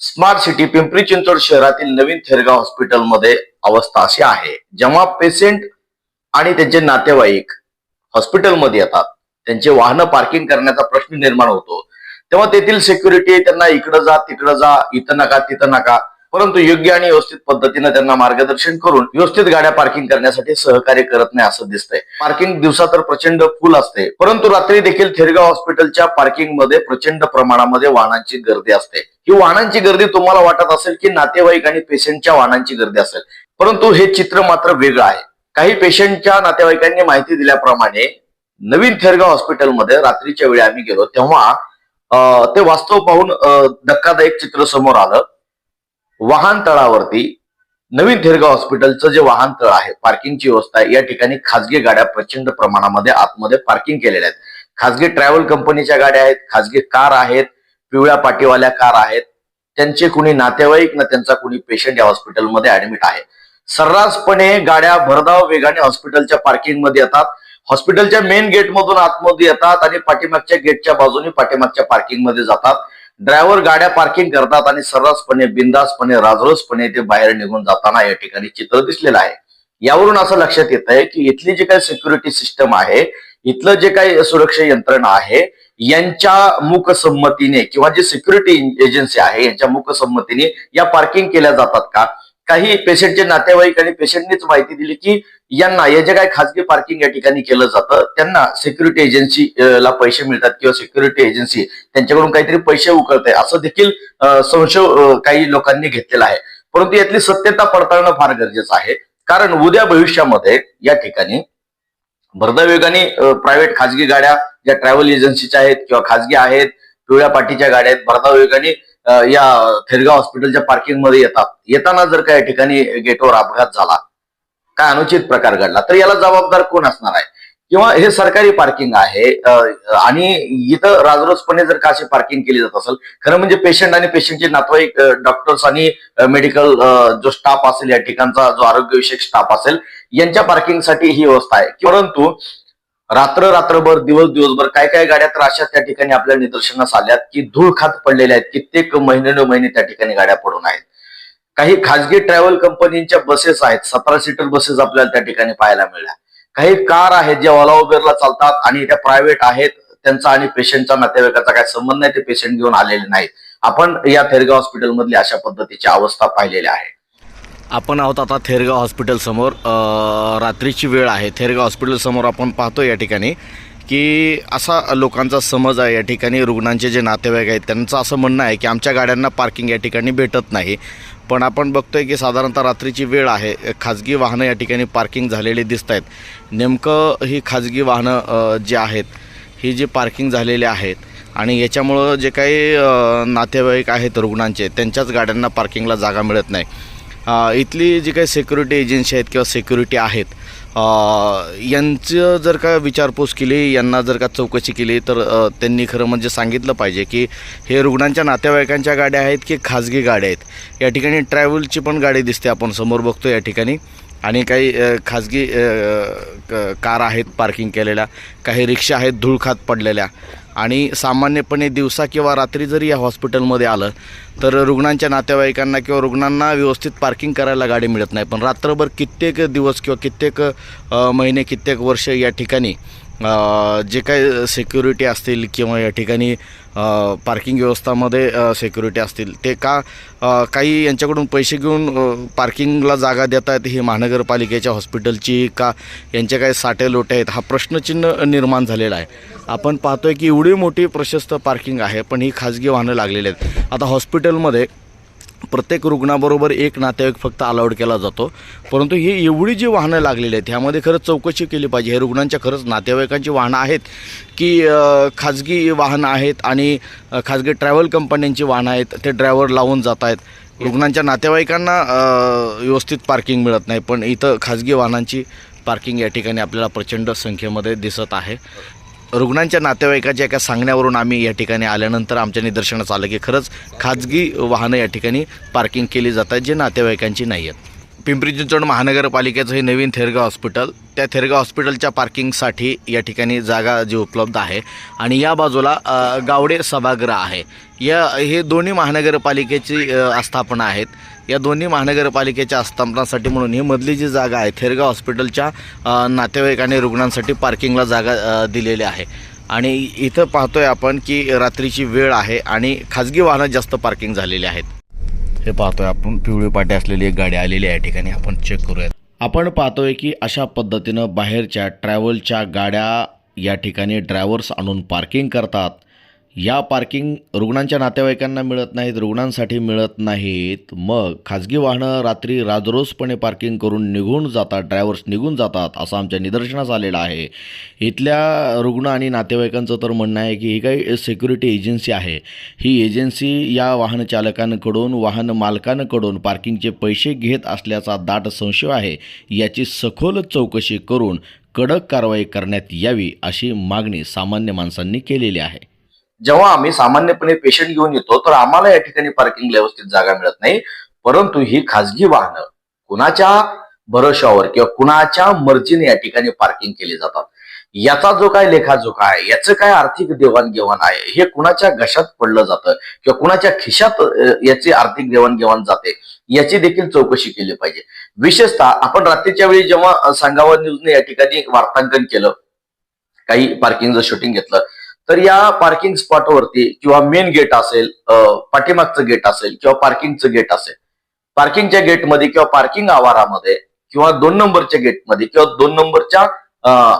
Smart city Pimpri Chinchwad शहरातील नवीन थेरगाव हॉस्पिटलमध्ये अवस्था अशी आहे. जेव्हा पेशंट आणि त्यांचे नातेवाईक हॉस्पिटलमध्ये येतात त्यांचे वाहनं पार्किंग करण्याचा प्रश्न निर्माण होतो. तेव्हा तेथील सिक्युरिटी त्यांना इकडं जा तिकडं जा इथं नका तिथं नका. परंतु योग्य आणि व्यवस्थित पद्धतीने त्यांना मार्गदर्शन करून व्यवस्थित गाड्या पार्किंग करण्यासाठी सहकार्य करत नाही असं दिसतंय. पार्किंग दिवसा तर प्रचंड फुल असते. परंतु रात्री देखील थेरगाव हॉस्पिटलच्या पार्किंगमध्ये प्रचंड प्रमाणामध्ये वाहनांची गर्दी असते. ही वाहनांची गर्दी तुम्हाला वाटत असेल की नातेवाईक आणि पेशंटच्या वाहनांची गर्दी असेल. परंतु हे चित्र मात्र वेगळं आहे. काही पेशंटच्या नातेवाईकांनी माहिती दिल्याप्रमाणे नवीन थेरगाव हॉस्पिटलमध्ये रात्रीच्या वेळी आम्ही गेलो तेव्हा ते वास्तव पाहून धक्कादायक चित्र समोर आलं. वाहन तळावरती नवीन थेरगाव हॉस्पिटलचं जे वाहन तळ आहे पार्किंगची व्यवस्था आहे या ठिकाणी खासगी गाड्या प्रचंड प्रमाणामध्ये आतमध्ये पार्किंग केलेल्या आहेत. खासगी ट्रॅव्हल कंपनीच्या गाड्या आहेत खासगी कार आहेत पिवळ्या पाटीवाल्या कार आहेत. त्यांचे कुणी नातेवाईक ना त्यांचा कुणी पेशंट या हॉस्पिटलमध्ये ऍडमिट आहे. सर्रासपणे गाड्या भरधाव वेगाने हॉस्पिटलच्या पार्किंगमध्ये येतात. हॉस्पिटलच्या मेन गेट मधून आतमध्ये येतात आणि पाठीमागच्या गेटच्या बाजूने पाठीमागच्या पार्किंगमध्ये जातात. ड्रायव्हर गाड्या पार्किंग करतात आणि सर्रासपणे बिंदासपणे राजरोसपणे ते बाहेर निघून जाताना या ठिकाणी चित्र दिसलेलं आहे. यावरून असं लक्षात येत आहे की इथली जी काही सिक्युरिटी सिस्टम आहे इथलं जे काही सुरक्षा यंत्रणा आहे यांच्या मुखसंमतीने किंवा जी सिक्युरिटी एजन्सी आहे यांच्या मुखसंमतीने या पार्किंग केल्या जातात का? काही पेशंटचे नातेवाईक आणि पेशंटनीच माहिती दिली की यांना हे जे काही खासगी पार्किंग या ठिकाणी केलं जातं त्यांना सिक्युरिटी एजन्सी ला पैसे मिळतात किंवा सिक्युरिटी एजन्सी त्यांच्याकडून काहीतरी पैसे उकळते असं देखील संशय काही लोकांनी घेतलेला आहे. परंतु यातली सत्यता पडताळणं फार गरजेचं आहे. कारण उद्या भविष्यामध्ये या ठिकाणी भरदावेगाने प्रायव्हेट खाजगी गाड्या ज्या ट्रॅव्हल एजन्सीच्या आहेत किंवा खाजगी आहेत पिवळ्या पाठीच्या गाड्या आहेत भरदावेगाने या थेरगाव हॉस्पिटलच्या पार्किंगमध्ये येतात. येताना जर काही ठिकाणी गेटवर अपघात झाला काय अनुचित प्रकार घडला तर याला जबाबदार कोण असणार आहे? किंवा हे सरकारी पार्किंग आहे आणि इथं राजरोसपणे जर का अशी पार्किंग केली जात असेल खरं म्हणजे पेशंट आणि पेशंटचे नातेवाईक डॉक्टर्स आणि मेडिकल जो स्टाफ असेल या ठिकाणचा जो आरोग्यविषयक स्टाफ असेल यांच्या पार्किंगसाठी ही व्यवस्था आहे. परंतु रात्र रात्रभर दिवस दिवसभर काय काय गाड्या तर अशा त्या ठिकाणी आपल्या निदर्शनास आल्यात की धूळ खात पडलेल्या आहेत कित्येक महिने महिने त्या ठिकाणी गाड्या पडून आहेत. काही खाजगी ट्रॅव्हल कंपनीच्या बसेस आहेत सतरा सीटर बसेस आपल्याला त्या ठिकाणी पाहायला मिळल्या. काही कार आहेत ज्या ओला उबेरला चालतात आणि त्या प्रायव्हेट आहेत त्यांचा आणि पेशंटचा नातेवाईकाचा काय संबंध नाही ते पेशंट घेऊन आलेले नाहीत. आपण या थेरगाव हॉस्पिटलमधली अशा पद्धतीची अवस्था पाहिलेली आहे. आपण आहोत आता थेरगाव हॉस्पिटलसमोर रात्रीची वेळ आहे. थेरगाव हॉस्पिटलसमोर आपण पाहतो या ठिकाणी की असा लोकांचा समज आहे या ठिकाणी. रुग्णांचे जे नातेवाईक आहेत त्यांचं असं म्हणणं आहे की आमच्या गाड्यांना पार्किंग या ठिकाणी भेटत नाही. पण आपण बघतोय की साधारणतः रात्रीची वेळ आहे. खाजगी वाहनं या ठिकाणी पार्किंग झालेली दिसत आहेत. नेमकं ही खाजगी वाहनं जी आहेत ही जी पार्किंग झालेली आहेत आणि याच्यामुळं जे काही नातेवाईक आहेत रुग्णांचे त्यांच्याच गाड्यांना पार्किंगला जागा मिळत नाही. इथली जी काही सिक्युरिटी एजन्सी आहेत किंवा सिक्युरिटी आहेत यांचं जर का विचारपूस केली यांना जर का चौकशी केली तर त्यांनी खरं म्हणजे सांगितलं पाहिजे की हे रुग्णांच्या नातेवाईकांच्या गाड्या आहेत की खाजगी गाड्या आहेत? या ठिकाणी ट्रॅव्हलची पण गाडी दिसते आपण समोर बघतो या ठिकाणी. आणि काही खाजगी क- कार आहेत पार्किंग केलेल्या काही रिक्षा आहेत धूळ खात पडलेल्या. आणि सामान्यपणे दिवसा किंवा रात्री जरी या हॉस्पिटलमध्ये आलं तर रुग्णांच्या नातेवाईकांना किंवा रुग्णांना व्यवस्थित पार्किंग करायला गाडी मिळत नाही. पण रात्रभर कित्येक दिवस किंवा कित्येक महिने कित्येक वर्ष या ठिकाणी जे काही सिक्युरिटी असतील किंवा या ठिकाणी पार्किंग व्यवस्थामध्ये सिक्युरिटी असतील ते का काही यांच्याकडून पैसे घेऊन पार्किंगला जागा देत आहेत ही महानगरपालिकेच्या हॉस्पिटलची का यांचे काही साठे लोटे आहेत हा प्रश्नचिन्ह निर्माण झालेला आहे. आपण पाहतोय की एवढी मोठी प्रशस्त पार्किंग आहे पण ही खाजगी वाहनं लागलेली आहेत. आता हॉस्पिटलमध्ये प्रत्येक रुग्णाबरोबर एक नातेवाईक फक्त अलाउड केला जातो. परंतु ही एवढी जी वाहनं लागलेली आहेत ह्यामध्ये खरंच चौकशी केली पाहिजे. हे रुग्णांच्या खरंच नातेवाईकांची वाहनं आहेत की खाजगी वाहनं आहेत आणि खाजगी ट्रॅव्हल कंपन्यांची वाहनं आहेत ते ड्रायव्हर लावून जात आहेत. रुग्णांच्या नातेवाईकांना व्यवस्थित पार्किंग मिळत नाही पण इथं खाजगी वाहनांची पार्किंग या ठिकाणी आपल्याला प्रचंड संख्येमध्ये दिसत आहे. रुग्णांच्या नातेवाईकाच्या एका सांगण्यावरून आम्ही या ठिकाणी आल्यानंतर आमच्या निदर्शनास आलं की खरंच खाजगी वाहनं या ठिकाणी पार्किंग केली जात आहेत जे नातेवाईकांची नाही आहेत. पिंपरी चिंचवड महानगरपालिकेचं हे नवीन थेरगाव हॉस्पिटल त्या थेरगाव हॉस्पिटलच्या पार्किंगसाठी या ठिकाणी जागा जी उपलब्ध आहे आणि या बाजूला गावडे सभागृह आहे. या हे दोन्ही महानगरपालिकेची आस्थापना आहेत. या दोन्ही महानगरपालिकेच्या आस्थापनासाठी म्हणून ही मधली जी जागा आहे थेरगाव हॉस्पिटलच्या नातेवाईकांनी नातेवाईक आणि रुग्णांसाठी पार्किंगला जागा दिलेली आहे. आणि इथं पाहतोय आपण की रात्रीची वेळ आहे आणि खाजगी वाहनं जास्त पार्किंग झालेली आहेत. हे पाहतोय आपण पिवळी पाटी असलेली एक गाडी आलेली आहे या ठिकाणी आपण चेक करूयात. आपण पाहतोय की अशा पद्धतीनं बाहेरच्या ट्रॅव्हलच्या गाड्या या ठिकाणी ड्रायव्हर्स आणून पार्किंग करतात. या पार्किंग रुग्णांच्या नातेवाईकांना मिळत नाहीत रुग्णांसाठी मिळत नाहीत. मग खाजगी वाहनं रात्री राजरोसपणे पार्किंग करून निघून जातात ड्रायव्हर्स निघून जातात असं आमच्या निदर्शनास आलेलं आहे. इथल्या रुग्ण आणि नातेवाईकांचं तर म्हणणं आहे की ही काही सिक्युरिटी एजन्सी आहे. ही एजन्सी या वाहन चालकांकडून वाहन मालकांकडून पार्किंगचे पैसे घेत असल्याचा दाट संशय आहे. याची सखोल चौकशी करून कडक कारवाई करण्यात यावी अशी मागणी सामान्य माणसांनी केलेली आहे. जेव्हा आम्ही सामान्यपणे पेशंट घेऊन येतो तर आम्हाला या ठिकाणी पार्किंगला व्यवस्थित जागा मिळत नाही. परंतु ही खाजगी वाहनं कुणाच्या भरोशावर किंवा कुणाच्या मर्जीने या ठिकाणी पार्किंग केली जातात. याचा जो काय लेखाजोखा आहे याचं काय आर्थिक देवाणघेवाण आहे हे कुणाच्या घशात पडलं जातं किंवा कुणाच्या खिशात याची आर्थिक देवाणघेवाण जाते याची देखील चौकशी केली पाहिजे. विशेषतः आपण रात्रीच्या वेळी जेव्हा सांगावा न्यूजने या ठिकाणी वार्तांकन केलं काही पार्किंगचं शूटिंग घेतलं तर या पार्किंग स्पॉटवरती किंवा मेन गेट असेल पाठीमागचं गेट असेल किंवा पार्किंगचं गेट असेल पार्किंगच्या गेटमध्ये किंवा पार्किंग आवारामध्ये किंवा दोन नंबरच्या गेटमध्ये किंवा दोन नंबरच्या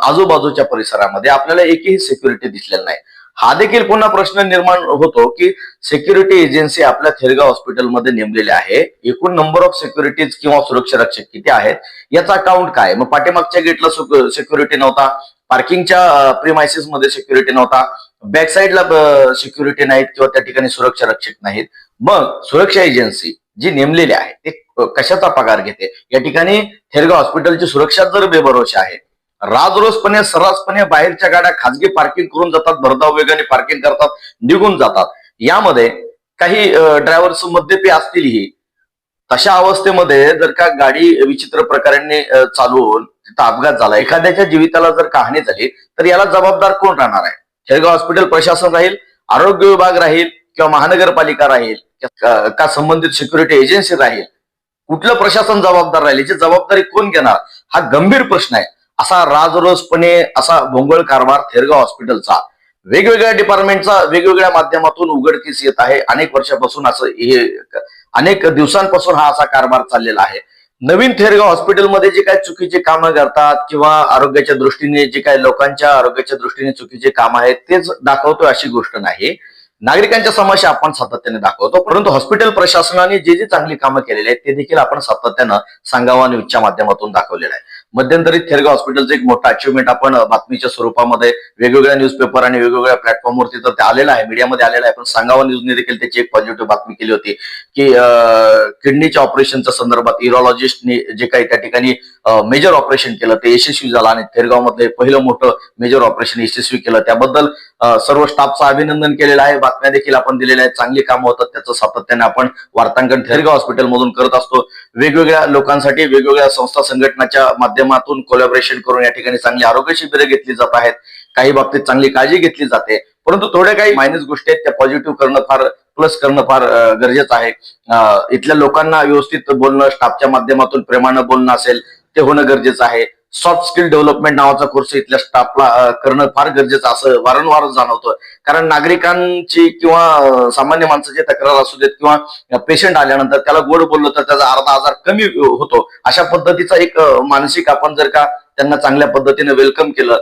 आजूबाजूच्या परिसरामध्ये आपल्याला एकही सिक्युरिटी दिसलेली नाही. हा देखील पुन्हा प्रश्न निर्माण होतो की सिक्युरिटी एजन्सी आपल्या थेरगाव हॉस्पिटलमध्ये नेमलेली आहे. एकूण नंबर ऑफ सिक्युरिटीज किंवा सुरक्षा रक्षक किती आहेत? याचा अकाउंट काय? मग पाठीमागच्या गेटला सिक्युरिटी नव्हता. पार्किंगच्या प्रिमायसेस मध्ये सिक्युरिटी नव्हता. बॅक साईडला सिक्युरिटी नाहीत किंवा त्या ठिकाणी सुरक्षा रक्षक नाहीत. मग सुरक्षा एजन्सी जी नेमलेली आहे ते कशाचा पगार घेते? या ठिकाणी थेरगाव हॉस्पिटलची सुरक्षा जर बेभरोशी आहे. राजरोसपणे सर्रासपणे बाहेरच्या गाड्या खाजगी पार्किंग करून जातात भरधाव वेगाने पार्किंग करतात निघून जातात. यामध्ये काही ड्रायव्हर्स मद्यपी असतीलही. तशा अवस्थेमध्ये जर का गाडी विचित्र प्रकाराने चालवून तिथं अपघात झाला एखाद्याच्या जीविताला जर कहाणी झाली तर याला जबाबदार कोण राहणार आहे? खेळगाव हॉस्पिटल प्रशासन राहील आरोग्य विभाग राहील किंवा महानगरपालिका राहील का का संबंधित सिक्युरिटी एजन्सी राहील? कुठलं प्रशासन जबाबदार राहील? याची जबाबदारी कोण घेणार? हा गंभीर प्रश्न आहे. असा राजरोसपणे असा भोंगळ कारभार थेरगाव हॉस्पिटलचा. वेगवेगळ्या डिपार्टमेंटचा वेगवेगळ्या माध्यमातून उघडकीस येत आहे. अनेक वर्षापासून असं हे अनेक दिवसांपासून हा असा कारभार चाललेला आहे. नवीन थेरगाव हॉस्पिटलमध्ये जे काही चुकीचे कामं करतात किंवा आरोग्याच्या दृष्टीने जे काही लोकांच्या आरोग्याच्या दृष्टीने चुकीचे काम आहेत तेच दाखवतोय अशी गोष्ट नाही. नागरिकांच्या समस्या आपण सातत्याने दाखवतो. परंतु हॉस्पिटल प्रशासनाने जे जे चांगली कामं केलेली आहेत ते देखील आपण सातत्यानं सांगावा न्यूजच्या माध्यमातून दाखवलेलं आहे. मध्यंतरी थेरगाव हॉस्पिटलचं एक मोठं अचिव्हमेंट आपण बातमीच्या स्वरूपामध्ये वेगवेगळ्या न्यूजपेपर आणि वेगवेगळ्या प्लॅटफॉर्मवरती तर ते आलेलं आहे मीडियामध्ये आलेलं आहे. पण सांगावा न्यूजने देखील त्याची एक पॉझिटिव्ह बातमी केली होती. की किडनीच्या ऑपरेशनच्या संदर्भात इरॉलॉजिस्टने जे काही त्या ठिकाणी मेजर ऑपरेशन केलं ते यशस्वी झालं आणि थेरगाव मधलं पहिलं मोठं मेजर ऑपरेशन यशस्वी केलं. त्याबद्दल सर्व स्टाफचं अभिनंदन केलेलं आहे. बातम्या देखील आपण दिलेल्या आहेत. चांगली कामं होतात. त्याचं सातत्याने आपण वार्तांकन थेरगाव हॉस्पिटल मधून करत असतो. वेगवेगळ्या लोकांसाठी वेगवेगळ्या संस्था संघटनाच्या माध्यमातून कोलॅबरेशन करून या ठिकाणी चांगली आरोग्य शिबिरे घेतली जात आहेत. काही बाबतीत चांगली काळजी घेतली जाते. परंतु थोड्या काही मायनस गोष्टी आहेत. त्या पॉझिटिव्ह करणं फार प्लस करणं फार गरजेचं आहे. इथल्या लोकांना व्यवस्थित बोलणं स्टाफच्या माध्यमातून प्रेमानं बोलणं असेल ते होणं गरजेचं आहे. सॉफ्ट स्किल डेव्हलपमेंट नावाचा कोर्स इथल्या स्टाफला करणं फार गरजेचं असं वारंवार जाणवतं कारण नागरिकांची किंवा सामान्य माणसाची तक्रार असू देत किंवा पेशंट आल्यानंतर त्याला गोड बोललं तर त्याचा अर्धा आजार कमी होतो. अशा पद्धतीचा एक मानसिक आपण जर का त्यांना चांगल्या पद्धतीने वेलकम केलं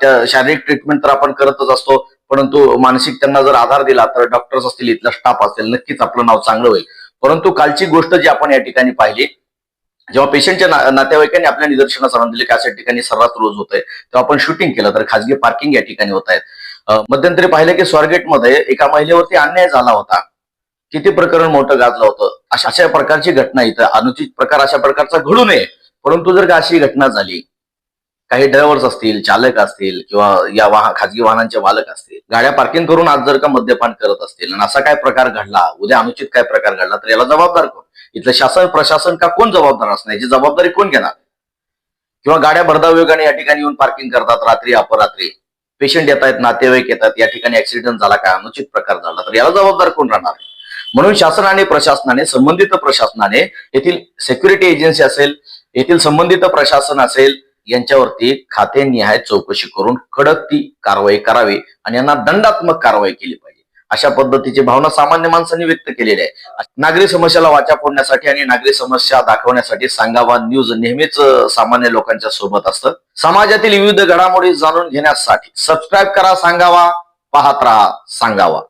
त्या शारीरिक ट्रीटमेंट तर आपण करतच असतो. परंतु मानसिक त्यांना जर आधार दिला तर डॉक्टर्स असतील इथला स्टाफ असेल नक्कीच आपलं नाव चांगलं होईल. परंतु कालची गोष्ट जी आपण या ठिकाणी पाहिली जेव्हा पेशंटच्या नातेवाईकांनी आपल्या निदर्शनास आणून दिले की अशा ठिकाणी सर्रास रोज होत आहे तेव्हा आपण शूटिंग केलं तर खाजगी पार्किंग या ठिकाणी होत आहेत. मध्यंतरी पाहिलं की स्वारगेटमध्ये एका महिलेवरती अन्याय झाला होता. किती प्रकरण मोठं गाजलं होतं. अशा अशा प्रकारची घटना इथं अनुचित प्रकार अशा प्रकारचा घडू नये. परंतु जर का अशी घटना झाली काही ड्रायव्हर्स असतील चालक असतील किंवा या वाहन खाजगी वाहनांचे मालक असतील गाड्या पार्किंग करून आज जर का मद्यपान करत असतील आणि असा काय प्रकार घडला उद्या अनुचित काय प्रकार घडला तर याला जबाबदार कोण? इथलं शासन प्रशासन का कोण जबाबदार असणार? याची जबाबदारी कोण घेणार? किंवा गाड्या भरधाव वेगाने या ठिकाणी येऊन पार्किंग करतात रात्री अपरात्री. पेशंट येत आहेत नातेवाईक येतात या ठिकाणी ऍक्सिडेंट झाला काय अनुचित प्रकार झाला. तर याला जबाबदार कोण राहणार? म्हणून शासन आणि प्रशासनाने संबंधित प्रशासनाने येथील सेक्युरिटी एजन्सी असेल येथील संबंधित प्रशासन असेल यांच्यावरती खातेनिहाय चौकशी करून कडक ती कारवाई करावी आणि यांना दंडात्मक कारवाई केली पाहिजे. अशा पद्धतीची भावना सामान्य माणसांनी व्यक्त केलेली आहे. नागरी समस्याला वाचा फोडण्यासाठी आणि नागरी समस्या दाखवण्यासाठी सांगावा न्यूज नेहमीच सामान्य लोकांच्या सोबत असतं. समाजातील विविध घडामोडी जाणून घेण्यासाठी सबस्क्राईब करा सांगावा पाहत राहा सांगावा.